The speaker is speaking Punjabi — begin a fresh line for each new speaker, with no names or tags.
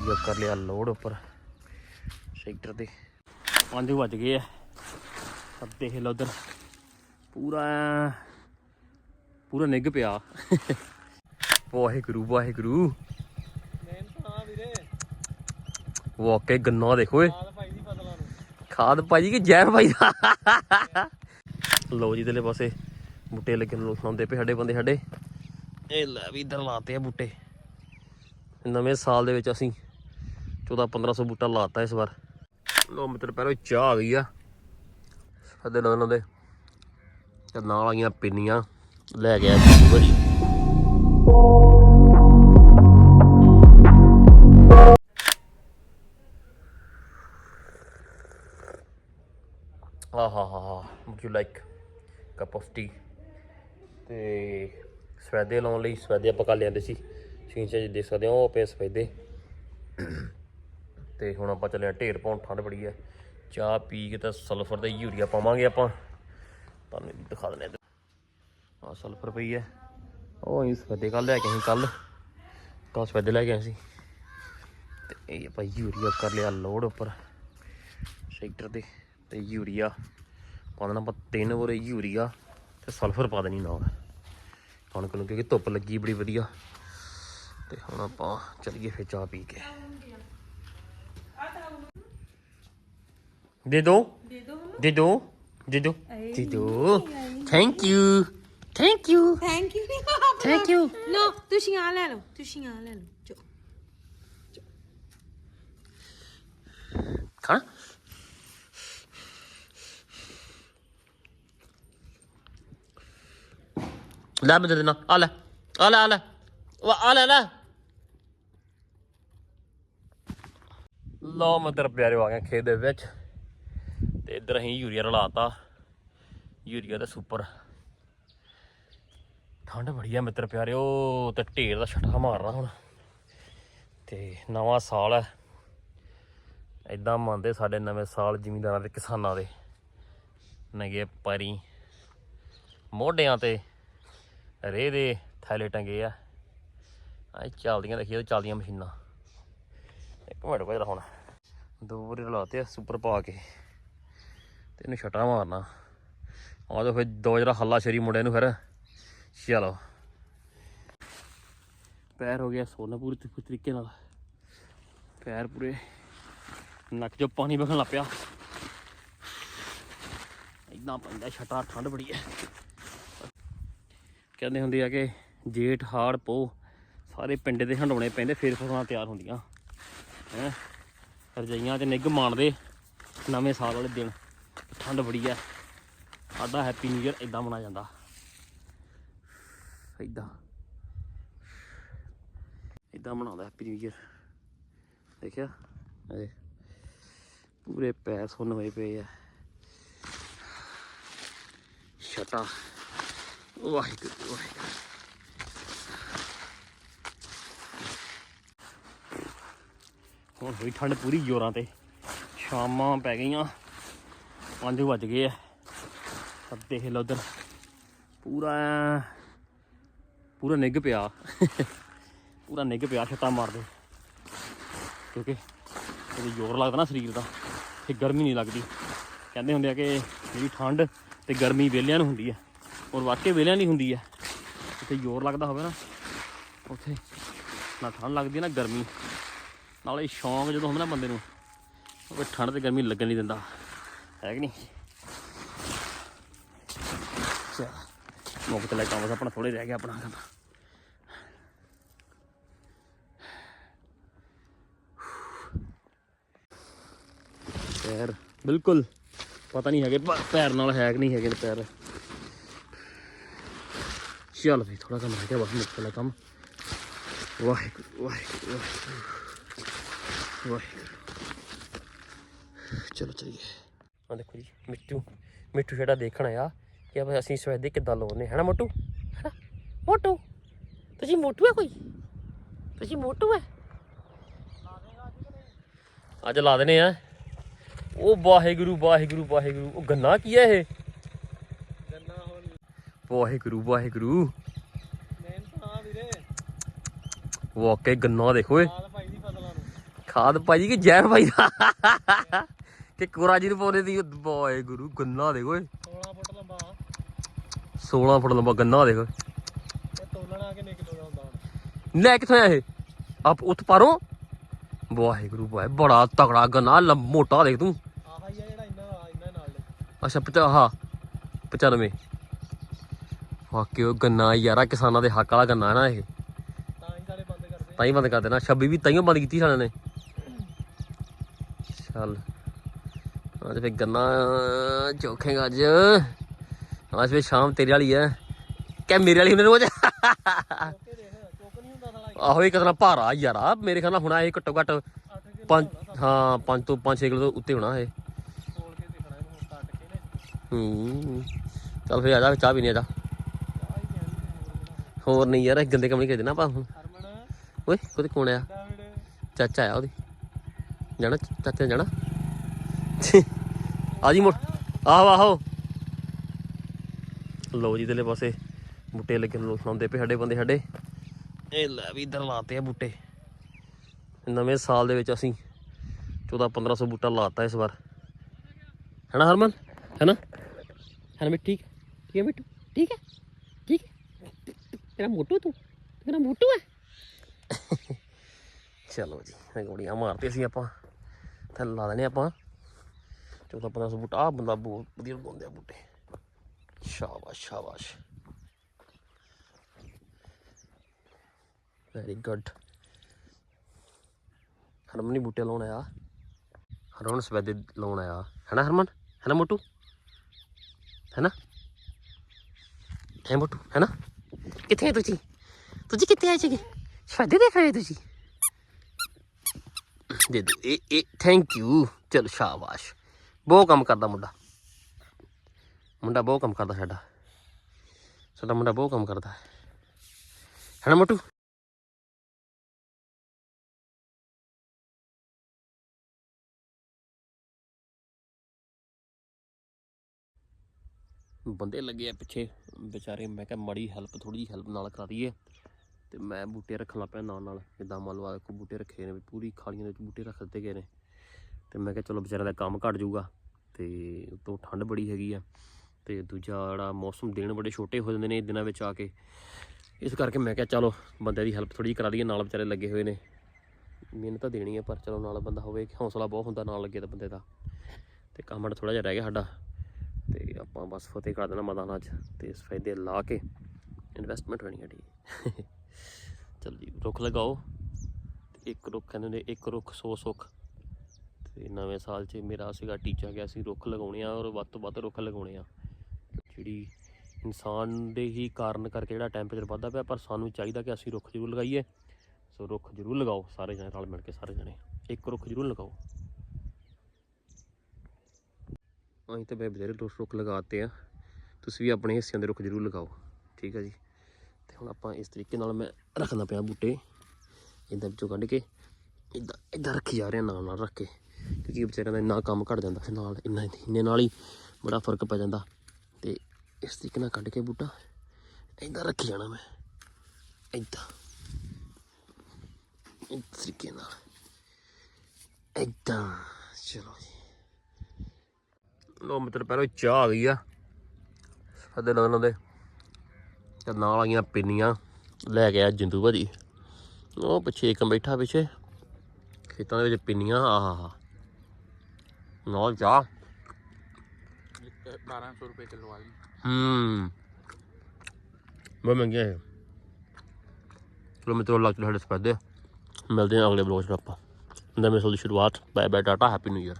ਯੂਰੀਆ ਕਰ ਲਿਆ ਲੋਡ ਉੱਪਰ, ਸੈਕਟਰ ਤੇ। 5 ਵੱਜ ਗਏ ਆ। ਅੱਧੇ ਦੇਖ ਲਓ ਉਧਰ। ਪੂਰਾ ਪੂਰਾ ਨਿੱਘ ਪਿਆ। ਵਾਹਿਗੁਰੂ ਵਾਹਿਗੁਰੂ।
ਮਿਹਨਤ ਨਾ
ਵਾਕੇ ਗੰਨਾ ਦੇਖੋ ਏ
ਭਾਈ
ਖਾਦ ਪਾਈ ਕਿ ਜ਼ਹਿਰ ਭਾਈ ਦਾ? ਲੋ ਜੀ ਤੇਲੇ ਪਾਸੇ, ਬੂਟੇ ਲੱਗੇ ਨੂੰ ਲਾਉਂਦੇ ਪਏ ਸਾਡੇ ਬੰਦੇ ਸਾਡੇ। ਇਹ ਲੈ ਵੀ ਇਧਰ ਲਾਤੇ ਆ ਬੂਟੇ। ਨਵੇਂ ਸਾਲ ਦੇ ਵਿੱਚ ਅਸੀਂ 14 1500 ਬੂਟਾ ਲਾਤਾ ਇਸ ਵਾਰ। ਲੋ ਮਿੱਤਰ ਪਹਿਲਾਂ ਚਾਹ ਆ ਗਈ ਆ। ਫਦੇ ਲਾਉਂਦੇ ਲਾਉਂਦੇ ਤੇ ਨਾਲ ਆਈਆਂ ਪਿੰਨੀਆਂ। ਲੈ ਗਿਆ ਜੀ ਭਾਜੀ ਆਹਾ ਹਾ ਹਾ, would you like cup of ਤੇ ਸਵੈਦੇ ਲਾਉਣ ਲਈ ਸਵੈਦੇ ਆਪਾਂ ਕੱਲ ਲਿਆਂਦੇ ਸੀ। ਸ਼ੀਸ਼ੇ 'ਚ ਦੇਖ ਸਕਦੇ ਹੋ ਉਹ ਪਏ ਸਵੈਦੇ। ਤੇ ਹੁਣ ਆਪਾਂ ਚੱਲੇ ਆ ਢੇਰ ਪਾਉਣ ਠੰਡ ਬੜੀ ਹੈ ਚਾਹ ਪੀ ਕੇ ਤਾਂ ਸਲਫਰ ਤੇ ਯੂਰੀਆ ਪਾਵਾਂਗੇ ਆਪਾਂ। ਤੁਹਾਨੂੰ ਵੀ ਦਿਖਾ ਦਿੰਦੇ ਆ। ਸਲਫਰ ਪਈ ਹੈ ਉਹ ਹੀ ਸਵੈਦੇ ਕੱਲ ਲੈ ਕੇ ਅਸੀਂ ਕੱਲ ਕੱਲ ਸਵੈਦੇ ਲੈ ਕੇ ਆਏ ਸੀ। ਤੇ ਇਹ ਆਪਾਂ ਯੂਰੀਆ ਕਰ ਲਿਆ ਲੋਡ ਉੱਪਰ, ਸੈਕਟਰ ਤੇ। ਤੇ ਯੂਰੀਆ ਪਾ ਦੇਣਾ ਆਪਾਂ ਤਿੰਨ ਬੋਰੇ ਯੂਰੀਆ ਤੇ ਸਲਫਰ ਪਾ ਦੇਣੀ ਨਾਲ। ਕਣਕ ਨੂੰ ਕਿਉਂਕਿ ਧੁੱਪ ਲੱਗੀ ਬੜੀ ਵਧੀਆ। ਤੇ ਹੁਣ ਆਪਾਂ ਚੱਲੀਏ ਫਿਰ ਚਾਹ ਪੀ ਕੇ। ਦੇ ਦੋ। ਦੇ ਦੋ ਦੇ ਦੋ। ਦੇ ਦੋ। Thank you thank you
thank you
thank you
ਲੋ ਤੁਸੀਂ ਆ ਲੈ ਲਓ ਤੁਸੀਂ ਆ ਲੈ ਲਓ। ਜੋ
ਖਾਣਾ ਲੈ ਮੈਂ ਦੇ ਦੇਣਾ। ਆ ਲੈ। ਆ ਲੈ ਆ ਲੈ। ਆ ਲੈ ਲੈ। ਲੋ ਮਦਰ ਪਿਆਰੇ ਆ ਗਏ ਖੇਤ ਦੇ ਵਿੱਚ। ਤੇ ਇੱਧਰ ਅਸੀਂ ਯੂਰੀਆ ਰਲਾਤਾ ਯੂਰੀਆ ਦਾ ਸੁਪਰ। ਠੰਡ ਬੜੀ ਆ ਮਿੱਤਰ ਪਿਆਰਿਓ ਤੇ ਢੇਰ ਦਾ ਛੱਟਾ ਮਾਰਨਾ ਹੁਣ। ਤੇ ਨਵਾਂ ਸਾਲ ਹੈ ਇਦਾਂ ਮੰਨਦੇ ਸਾਡੇ ਨਵੇਂ ਸਾਲ ਜ਼ਿਮੀਂਦਾਰਾਂ ਤੇ ਕਿਸਾਨਾਂ ਦੇ। ਨਗੇ ਪਰੀ। ਮੋਢਿਆਂ ਤੇ ਰੇਹ ਦੇ ਥੈਲੇ ਟੰਗੇ ਆ। ਆ ਚੱਲਦੀਆਂ ਦੇਖੀਏ ਚੱਲਦੀਆਂ ਮਸ਼ੀਨਾਂ। ਇੱਕ ਮਿੰਟ ਭਾਈ ਹੁਣ। ਦੋ ਵਾਰੀ ਰਲਾਤੇ ਆ ਸੁਪਰ ਪਾ ਕੇ। ਤੇ ਇਹਨੂੰ ਛਟਾ ਮਾਰਨਾ। ਆ ਜਾ ਫਿਰ ਦੋ ਜਰਾ ਹੱਲਾ ਸ਼ਰੀ ਮੁੰਡੇ ਨੂੰ ਫਿਰ। ਚਲੋ। ਪੈਰ ਹੋ ਗਿਆ ਸੋਨਾ ਪੂਰੀ ਤਰੀਕੇ ਨਾਲ। ਪੈਰ ਪੂਰੇ ਨੱਕ ਚੋਂ ਪਾਣੀ ਵਗਣ ਲੱਗ ਪਿਆ। ਇਦਾਂ ਪੈਂਦਾ, ਛਟਾ ਠੰਡ ਬੜੀ ਹੈ ਕਹਿੰਦੇ ਹੁੰਦੇ ਆ ਕਿ ਜੇਠ ਹਾੜ ਪੋ, ਸਾਰੇ ਪਿੰਡ ਦੇ ਹੰਡਾਉਣੇ ਪੈਂਦੇ, ਫਿਰ ਫਸਲਾਂ ਤਿਆਰ ਹੁੰਦੀਆਂ। ਹੈ? ਰਜਾਈਆਂ 'ਚ ਨਿੱਘ ਮਾਣਦੇ ਨਵੇਂ ਸਾਲ ਵਾਲੇ ਦਿਨ। ਠੰਡ ਬੜੀ ਹੈ ਸਾਡਾ ਹੈਪੀ ਨਿਊ ਇਅਰ ਇਦਾਂ ਮਨਾਇਆ ਜਾਂਦਾ। ਇਦਾਂ ਇਦਾਂ ਮਨਾਉਂਦਾ ਹੈਪੀ ਨਿਊ ਇਅਰ ਦੇਖਿਆ? ਇਹ ਪੂਰੇ ਪੈਰ ਸੁੰਨ ਹੋਏ ਪਏ ਆ। ਛਟਾ ਵਾਹਿਗੁਰੂ ਵਾਹਿਗੁਰੂ। ਹੁਣ ਹੋਈ ਠੰਡ ਪੂਰੀ ਜ਼ੋਰਾਂ ਤੇ। ਸ਼ਾਮਾਂ ਪੈ ਗਈਆਂ। 5 ਵੱਜ ਗਏ ਆ। ਅੱਧੇ ਦੇਖ ਲਓ ਉਧਰ। ਪੂਰਾ ਪੂਰਾ ਨਿੱਘ ਪਿਆ। ਪੂਰਾ ਨਿੱਘ ਪਿਆ ਛੱਟਾ ਮਾਰਦੇ। ਕਿਉਂਕਿ ਜਦੋਂ ਜ਼ੋਰ ਲੱਗਦਾ ਨਾ ਸਰੀਰ ਦਾ, ਤੇ ਗਰਮੀ ਨਹੀਂ ਲੱਗਦੀ। ਕਹਿੰਦੇ ਹੁੰਦੇ ਆ ਕਿ ਜਿਹੜੀ ਠੰਡ ਤੇ ਗਰਮੀ ਵੇਲਿਆਂ ਨੂੰ ਹੁੰਦੀ ਹੈ ਔਰ ਵਾਕਈ ਵੇਲਿਆਂ ਨਹੀਂ ਹੁੰਦੀ ਹੈ ਜਿੱਥੇ ਜ਼ੋਰ ਲੱਗਦਾ ਹੋਵੇ ਨਾ, ਉੱਥੇ ਨਾ ਠੰਡ ਲੱਗਦੀ, ਨਾ ਗਰਮੀ। ਨਾਲੇ ਸ਼ੌਂਕ ਜਦੋਂ ਹੁੰਦਾ ਨਾ ਬੰਦੇ ਨੂੰ, ਉਹ ਠੰਡ ਤੇ ਗਰਮੀ ਲੱਗਣ ਨਹੀਂ ਦਿੰਦਾ। ਹੈ ਕਿ ਨਹੀਂ? ਚਲ ਮੁੱਕ ਤੇ ਲੈ ਕੰਮ ਬਸ ਆਪਣਾ ਥੋੜੇ ਰਹਿ ਗਿਆ ਆਪਣਾ ਕੰਮ। ਪੈਰ, ਬਿਲਕੁਲ, ਪਤਾ ਨਹੀਂ ਹੈਗੇ, ਪੈਰ ਨਾਲ ਹੈ ਕਿ ਨਹੀਂ ਹੈਗੇ ਪੈਰ। ਚੱਲ ਵੀ ਥੋੜਾ ਕੰਮ ਰਹਿ ਗਿਆ, ਬਸ ਮੁੱਕ ਲੈ ਕੰਮ ਵਾਹਿਗੁਰੂ ਵਾਹਿਗੁਰੂ ਵਾਹਿਗੁਰੂ। ਵਾਹਿਗੁਰੂ। ਚਲੋ, ਚਲੀਏ। ਆ ਦੇਖੋ ਜੀ, ਮਿੱਟੂ ਮਿੱਟੂ ਜਿਹੜਾ ਦੇਖਣ ਆਇਆ ਕਿ ਆਪਾਂ ਅਸੀਂ ਸਵੇਦੇ ਕਿੱਦਾਂ ਲਾਉਨੇ ਹੈ। ਨਾ ਮੋਟੂ? ਹੈਨਾ? ਮੋਟੂ? ਤੁਸੀਂ ਮੋਟੂ ਹੈ ਕੋਈ? ਤੁਸੀਂ ਮੋਟੂ ਹੈ ਅੱਜ ਲਾ ਦੇਣੇ ਆ। ਉਹ ਵਾਹਿਗੁਰੂ ਵਾਹਿਗੁਰੂ ਵਾਹਿਗੁਰੂ। ਉਹ ਗੰਨਾ ਕੀ ਹੈ ਇਹ?
ਗੰਨਾ ਹੁਣ
ਵਾਹਿਗੁਰੂ ਵਾਹਿਗੁਰੂ।
ਮਿਹਨਤ
ਵਾਕੇ ਗੰਨਾ ਦੇਖੋ ਏ
ਨਾਲ ਭਾਈ ਦੀ ਫਸਲਾਂ ਨੂੰ।
ਖਾਦ ਭਾਜੀ ਕਿ ਜ਼ਹਿਰ ਭਾਈ ਦਾ? ਕਿ ਕੋਰਾ ਜੀ ਨੂੰ ਪਾਉਂਦੇ ਸੀ ਬੋਏ ਗੁਰੂ ਗੰਨਾ ਦੇਖ ਓਏ।
16 ਫੁੱਟ ਲੰਬਾ।
16 ਫੁੱਟ ਲੰਬਾ ਗੰਨਾ ਦੇਖ।
ਇਹ ਤੋਲਣਾ ਕਿੰਨੇ ਕਿਲੋ ਦਾ ਹੁੰਦਾ। ਹੁਣ
ਲੈ ਕਿੱਥੋਂ ਆਇਆ ਇਹ? ਆਪ ਉੱਥ ਪਾਰੋਂ? ਵਾਹਿਗੁਰੂ ਵਾਹਿ ਬੜਾ ਤਗੜਾ ਗੰਨਾ ਲੰਮ ਮੋਟਾ ਦੇਖ ਤੂੰ।
ਆਹ ਹੀ ਆ ਜਿਹੜਾ ਇੰਨਾ ਇੰਨਾ ਨਾਲ
ਅੱਛਾ ਪਚਾ ਹਾਂ 95 ਵਾਕਿਓ ਗੰਨਾ ਯਾਰਾ ਕਿਸਾਨਾਂ ਦੇ ਹੱਕ ਵਾਲਾ ਗੰਨਾ ਨਾ ਇਹ।
ਤਾਂ ਹੀ ਸਾਰੇ ਬੰਦ ਕਰਦੇ।
ਤਾਂ ਹੀ ਬੰਦ ਕਰ ਦੇਣਾ। 26 ਵੀ ਤਾਈਓ ਬੰਦ ਕੀਤੀ ਸਾਲਿਆਂ ਨੇ ਚੱਲ ਅੱਜ ਫੇ ਗੰਨਾ ਚੋਖੇਗਾ ਅੱਜ। ਅੱਜ ਫੇ ਸ਼ਾਮ ਤੇਰੇ ਵਾਲੀ ਹੈ ਕਿ ਮੇਰੇ ਵਾਲੀ ਹੁੰਦੇ ਰੋਜ਼।
ਨਹੀਂ
ਆਹੋ ਇਹ ਕਿਤਨਾ ਭਾਰਾ ਯਾਰਾ ਮੇਰੇ ਖਿਆਲ ਨਾਲ ਹੋਣਾ ਇਹ ਘੱਟੋ ਘੱਟ
8 ਕਿਲੋ
ਪੰਜ ਹਾਂ 5 ਤੋਂ 5 6 ਕਿਲੋ ਉੱਤੇ ਹੋਣਾ ਇਹ। ਹੂੰ ਚੱਲ ਫੇ ਆ ਜਾ ਚਾਹ ਪੀਣੀ ਆ ਜਾ।
ਚਾਹ ਹੀ ਕਹਿਣੀ
ਹੋਰ ਨਹੀਂ ਯਾਰ ਇਹ ਗੰਦੇ ਕੰਮ ਨਹੀਂ ਕਰਦੇ ਨਾ ਆਪਾਂ ਹੁਣ। ਓਏ ਉਹਦੇ ਕੋਣ ਆ? ਚਾਚਾ ਆਇਆ ਉਹਦੀ। ਜਾਣਾ ਚਾਚਾ ਜਾਣਾ? ਆ ਜੀ ਮੁੜ ਆਹੋ ਆਹੋ। ਲੋ ਜੀ ਤੇਲੇ ਪਾਸੇ ਬੂਟੇ ਲੱਗੇ ਨੂੰ ਲਾਉਂਦੇ ਪਏ ਸਾਡੇ ਬੰਦੇ ਸਾਡੇ। ਇਹ ਲੈ ਵੀ ਇਧਰ ਲਾਤੇ ਆ ਬੂਟੇ। ਨਵੇਂ ਸਾਲ ਦੇ ਵਿੱਚ ਅਸੀਂ 14 1500 ਬੂਟਾ ਲਾਤਾ ਇਸ ਵਾਰ। ਹੈਨਾ ਹਰਮਨ? ਹੈਨਾ? ਹਰਮਨ ਠੀਕ? ਠੀਕ ਹੈ ਮਿੱਟੂ ਠੀਕ ਹੈ? ਠੀਕ ਹੈ? ਤੇਰਾ ਮੋਟੂ ਤੂੰ? ਤੇਰਾ ਮੋਟੂ ਹੈ? ਚਲੋ ਜੀ ਗੋੜੀਆਂ ਮਾਰਤੇ ਸੀ ਆਪਾਂ। ਥੱਲੇ ਲਾ ਦੇਣੇ ਆਪਾਂ। ਚੌਦਾਂ ਪੰਦਰਾਂ ਸੌ ਬੂਟਾ ਆ ਬੰਦਾ ਬਹੁਤ ਵਧੀਆ ਲਗਾਉਂਦੇ ਆ ਬੂਟੇ। ਸ਼ਾਬਾਸ਼ ਸ਼ਾਬਾਸ਼। ਵੈਰੀ ਗੁੱਡ ਹਰਮਨ ਹੀ ਬੂਟੇ ਲਾਉਣ ਆਇਆ। ਹਰਮਨ ਸਵੇਦੇ ਲਾਉਣ ਆਇਆ। ਹੈਨਾ ਹਰਮਨ? ਹੈਨਾ ਮੋਟੂ? ਹੈਨਾ? ਹੈ ਮੋਟੂ, ਹੈਨਾ? ਕਿੱਥੇ ਹੈ ਤੁਸੀਂ? ਤੁਸੀਂ ਕਿੱਥੇ ਆਏ ਸੀਗੇ? ਸਵੇਦੇ ਦੇਖ ਰਹੇ ਤੁਸੀਂ? ਦੇ ਦੋ ਇਹ ਇਹ ਥੈਂਕ ਯੂ ਚਲ, ਸ਼ਾਬਾਸ਼। ਬਹੁਤ ਕੰਮ ਕਰਦਾ ਮੁੰਡਾ। ਮੁੰਡਾ ਬਹੁਤ ਕੰਮ ਕਰਦਾ ਸਾਡਾ। ਸਾਡਾ ਮੁੰਡਾ ਬਹੁਤ ਕੰਮ ਕਰਦਾ। ਹੈ ਹੈ ਨਾ ਮੋਟੂ? ਬੰਦੇ ਲੱਗੇ ਆ ਪਿੱਛੇ। ਵਿਚਾਰੇ ਮੈਂ ਕਿਹਾ ਮੜੀ ਹੈਲਪ ਥੋੜੀ ਜਿਹੀ ਹੈਲਪ ਨਾਲ ਕਰਾ ਦਈਏ। ਤੇ ਮੈਂ ਬੂਟੇ ਰੱਖਣ ਲੱਗ ਪਿਆ ਨਾਲ ਨਾਲ। ਜਿੱਦਾਂ ਮੰਨ ਲਓ ਆ ਦੇਖੋ ਬੂਟੇ ਰੱਖੇ ਨੇ ਵੀ ਪੂਰੀ ਖਾਲੀਆਂ ਦੇ ਵਿੱਚ ਬੂਟੇ ਰੱਖ ਦਿੱਤੇ ਗਏ ਨੇ। ਤੇ ਮੈਂ ਕਿਹਾ ਚਲੋ ਵਿਚਾਰਿਆਂ ਦਾ ਕੰਮ ਘਟ ਜਾਊਗਾ। ਤੇ ਉਤੋਂ ਠੰਡ ਬੜੀ ਹੈਗੀ ਆ ਤੇ ਦੂਜਾ ਜਿਹੜਾ ਮੌਸਮ ਦਿਨ ਬੜੇ ਛੋਟੇ ਹੋ ਜਾਂਦੇ ਨੇ ਦਿਨਾਂ ਵਿੱਚ ਆ ਕੇ। ਇਸ ਕਰਕੇ ਮੈਂ ਕਿਹਾ ਚਲੋ ਬੰਦੇ ਦੀ ਹੈਲਪ ਥੋੜੀ ਜਿਹੀ ਕਰਾ ਦਈਏ ਨਾਲ ਵਿਚਾਰੇ ਲੱਗੇ ਹੋਏ ਨੇ। ਮਿਹਨਤ ਤਾਂ ਦੇਣੀ ਹੈ ਪਰ ਚਲੋ ਨਾਲ ਬੰਦਾ ਹੋਵੇ ਕਿ ਹੌਸਲਾ ਬਹੁਤ ਹੁੰਦਾ ਨਾਲ ਲੱਗੇ ਤਾਂ ਬੰਦੇ ਦਾ। ਤੇ ਕੰਮ ਅੜ ਥੋੜਾ ਜਿਹਾ ਰਹਿ ਗਿਆ ਸਾਡਾ। ਤੇ ਆਪਾਂ ਬਸ ਫਤਿਹ ਕਰ ਦੇਣਾ ਮੈਦਾਨ ਅੱਜ, ਤੇ ਇਸ ਫਾਇਦੇ ਲਾ ਕੇ ਇਨਵੈਸਟਮੈਂਟ ਹੋਣੀ ਸਾਡੀ। ਚਲ ਜੀ, ਰੁੱਖ ਲਗਾਓ। ਤੇ ਇੱਕ ਰੁੱਖ ਕਹਿੰਦੇ ਨੇ, ਇੱਕ ਰੁੱਖ ਸੌ ਸੁੱਖ। ਤੇ ਨਵੇਂ ਸਾਲ 'ਚ ਮੇਰਾ ਸੀਗਾ ਟੀਚਾ ਗਿਆ ਸੀ ਰੁੱਖ ਲਗਾਉਣੇ ਆ ਔਰ ਵੱਧ ਤੋਂ ਵੱਧ ਰੁੱਖ ਲਗਾਉਣੇ ਆ। ਜਿਹੜੀ ਇਨਸਾਨ ਦੇ ਹੀ ਕਾਰਨ ਕਰਕੇ ਜਿਹੜਾ ਟੈਂਪਰੇਚਰ ਵੱਧਦਾ ਪਿਆ, ਪਰ ਸਾਨੂੰ ਚਾਹੀਦਾ ਕਿ ਅਸੀਂ ਰੁੱਖ ਜ਼ਰੂਰ ਲਗਾਈਏ। ਸੋ ਰੁੱਖ ਜ਼ਰੂਰ ਲਗਾਓ, ਸਾਰੇ ਜਣੇ ਰਲ ਮਿਲ ਕੇ ਸਾਰੇ ਜਣੇ। ਇੱਕ ਰੁੱਖ ਜ਼ਰੂਰ ਲਗਾਓ। ਅਸੀਂ ਤਾਂ ਬੇ ਬਥੇਰੇ ਰੁੱਖ ਰੁੱਖ ਲਗਾਤੇ ਆ। ਤੁਸੀਂ ਵੀ ਆਪਣੇ ਹਿੱਸਿਆਂ ਦੇ ਰੁੱਖ ਜ਼ਰੂਰ ਲਗਾਓ। ਠੀਕ ਹੈ ਜੀ? ਤੇ ਹੁਣ ਆਪਾਂ ਇਸ ਤਰੀਕੇ ਨਾਲ ਮੈਂ ਰੱਖਦਾ ਪਿਆ ਬੂਟੇ। ਇਦਾਂ ਵਿੱਚੋਂ ਕੱਢ ਕੇ ਇਦਾਂ ਇਦਾਂ ਰੱਖੀ ਜਾ ਰਿਹਾ, ਨਾਲ ਨਾਲ ਰੱਖ ਕੇ। ਕਿਉਂਕਿ ਵਿਚਾਰਿਆਂ ਦਾ ਇੰਨਾ ਕੰਮ ਘਟ ਜਾਂਦਾ ਫਿਰ ਨਾਲ, ਇੰਨਾ ਇੰਨੇ ਨਾਲ ਹੀ ਬੜਾ ਫ਼ਰਕ ਪੈ ਜਾਂਦਾ। ਤੇ ਇਸ ਤਰੀਕੇ ਨਾਲ ਕੱਢ ਕੇ ਬੂਟਾ ਇਦਾਂ ਰੱਖੀ ਜਾਣਾ ਮੈਂ। ਇਦਾਂ ਇਸ ਤਰੀਕੇ ਨਾਲ। ਇਦਾਂ ਚਲੋ ਜੀ। ਲੋ ਮਿੱਤਰ, ਪਹਿਲਾਂ ਚਾਹ ਆ ਗਈ ਆ। ਸਾਡੇ ਨਾਲ ਦੇ ਤੇ ਨਾਲ ਆਈਆਂ ਪਿੰਨੀਆਂ। ਲੈ ਕੇ ਆ ਜਿੰਦੂ ਭਾਜੀ। ਉਹ ਪਿੱਛੇ ਇੱਕ ਬੈਠਾ ਪਿੱਛੇ। ਖੇਤਾਂ ਦੇ ਵਿੱਚ ਪਿੰਨੀਆਂ ਆਹਾ। ਨਾਲ ਚਾਹ
1200 ਰੁਪਏ ਕਿਲੋ ਵਾਲੀ
ਹੂੰ। ਬਹੁਤ ਮਹਿੰਗੀਆਂ ਹੈ ਚਲੋ ਮਿੱਤਰੋ ਲੱਗ ਸਾਡੇ ਸਪੈਦੇ ਮਿਲਦੇ ਹਾਂ ਅਗਲੇ ਬਲੌਗ 'ਚ ਆਪਾਂ। ਨਵੇਂ ਸਾਲ ਦੀ ਸ਼ੁਰੂਆਤ। Bye bye tata happy new year